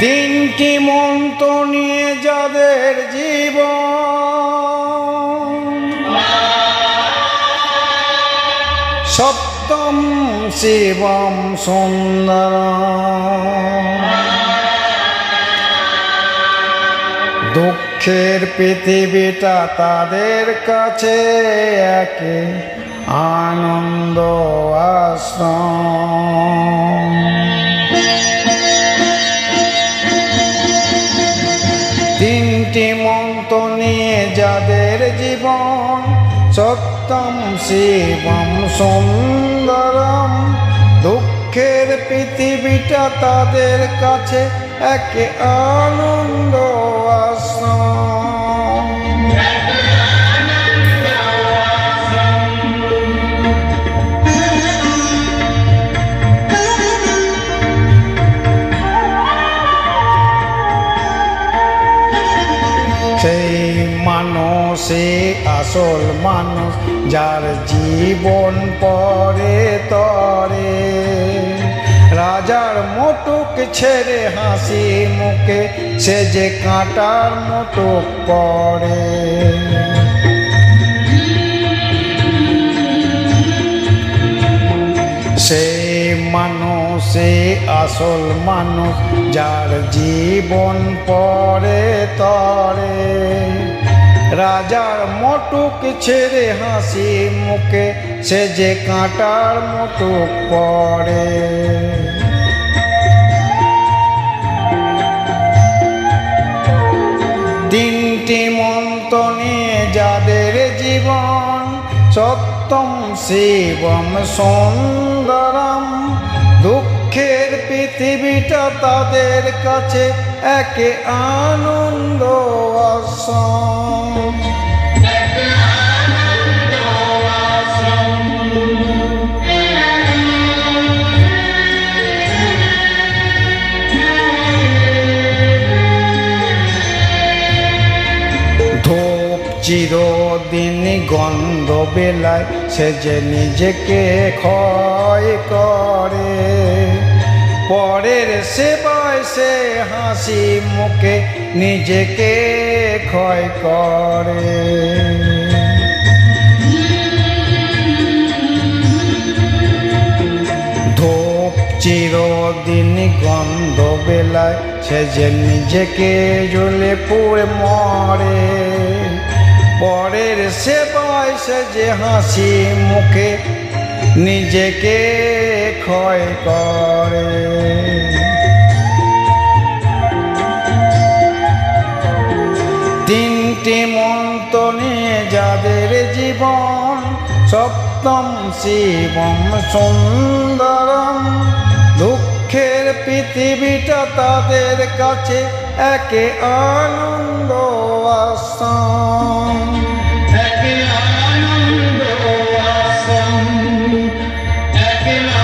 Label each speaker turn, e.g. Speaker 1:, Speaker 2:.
Speaker 1: তিনটি মন্ত্র নিয়ে যাদের জীবন। সপ্তম শিবম সুন্দর দুঃখের পৃথিবীটা তাদের কাছে একে আনন্দ আশ্রম। তিনটি মন্ত নিয়ে যাদের জীবন সত্যম শিবম সুন্দরম দুঃখের পৃথিবীটা তাদের কাছে একে আনন্দ মানুষে আসল মানুষ, যার জীবন পরে তরে। রাজার মোটুক ছেড়ে হাসি মুখে, সে যে কাঁটার মোটুক পড়ে। সেই মানুষে আসল মানুষ, যার জীবন পরে তরে। রাজার মটুক ছেড়ে হাসি মুখে, সে যে কাঁটার মটুক পড়ে। তিনটি মন্ত্র নিয়ে যাদের জীবন সত্যম শিবম সুন্দরম, দুঃখের পৃথিবীটা তাদের কাছে একে আনন্দ আসম চিরদিন গন্ধ বেলায় সে যে নিজেকে ক্ষয় করে। পরের সেবায় সে হাসি মুখে নিজেকে ক্ষয় করে। চিরদিন গন্ধ বেলায় সে যে নিজেকে জ্বলে পুড়ে মরে। পরের সে যে হাসি মুখে নিজেকে ক্ষয় করে। তিনটি মন্ত্র নিয়ে যাদের জীবন সপ্তম শিবম সুন্দরম, দুঃখের পৃথিবীটা তাদের কাছে একে আনন্দ que la